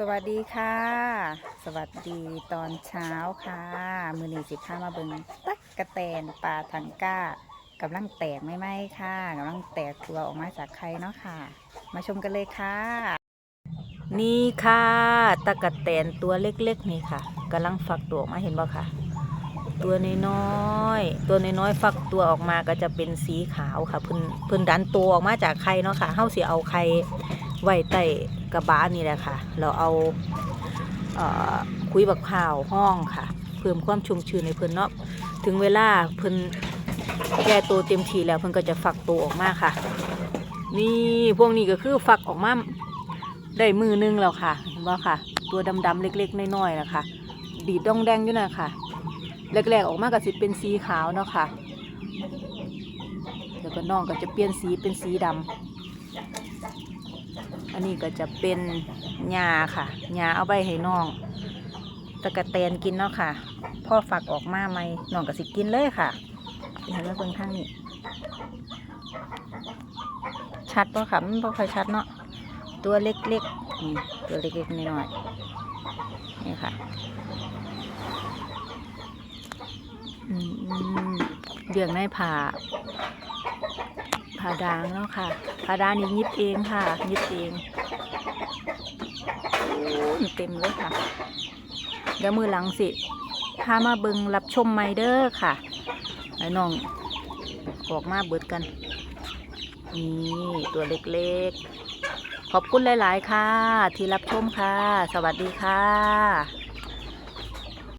สวัสดีค่ะ สวัสดีตอนเช้าค่ะ มือหนีสิบห้ามาเบิงตักกระแตนปลาทังก้ากำลังแตกไม่ไหมค่ะกำลังแตกตัวออกมาจากไข่เนาะค่ะ มาชมกันเลยค่ะ นี่ค่ะตะกะแตนตัวเล็กๆนี่ค่ะกำลังฟักตัวออกมาเห็นบ่ค่ะ ตัวน้อยๆตัวน้อยๆฟักตัวออกมาก็จะเป็นสีขาวค่ะเพิ่นเพิ่นดันตัวออกมาจากไข่เนาะค่ะเฮาสิเอาไข่ ไว้ใต้กระบะนี่แหละค่ะ เราเอาเอคุยบักข่าวห้องค่ะ เพิ่มความชุ่มชื้นในเพิ่นเนาะถึงเวลาเพิ่นแก่ตัวเต็มทีแล้วเพิ่นก็จะฟักตัวออกมาค่ะ นี่พวกนี้ก็คือฟักออกมาได้มือนึงแล้วค่ะเห็นบ่ค่ะ ตัวดำๆเล็กๆน้อยๆนะคะดีดดองแดงอยู่นะค่ะแรกๆออกมาก็สิเป็นสีขาวเนาะค่ะแล้วก็น้องก็จะเปลี่ยนสีเป็นสีดำ อันนี้ก็จะเป็นหญ้าค่ะหญ้าเอาไปให้น้องตะกะแตนกินเนาะค่ะ พ่อฝักออกมาไหมน้องก็สิกินเลยค่ะเห็นไหมเพิ่งข้างนี้ ชัดปะค่ะมันบ่ค่อยชัดเนาะตัวเล็กๆนี่ตัวเล็กๆน้อยๆนี่ค่ะอืมเรื่องในผ่า ผาดางเนาะค่ะผาดางนี่ยิบเองค่ะ ยิบเองเต็มเลยค่ะ เดี๋ยวมือหลังสิพามาเบิงรับชมไมเดอร์ค่ะไอ้น้องออกมาเบิดกัน นี่ตัวเล็กๆ ขอบคุณหลาย ๆ ค่ะ ที่รับชมค่ะ สวัสดีค่ะ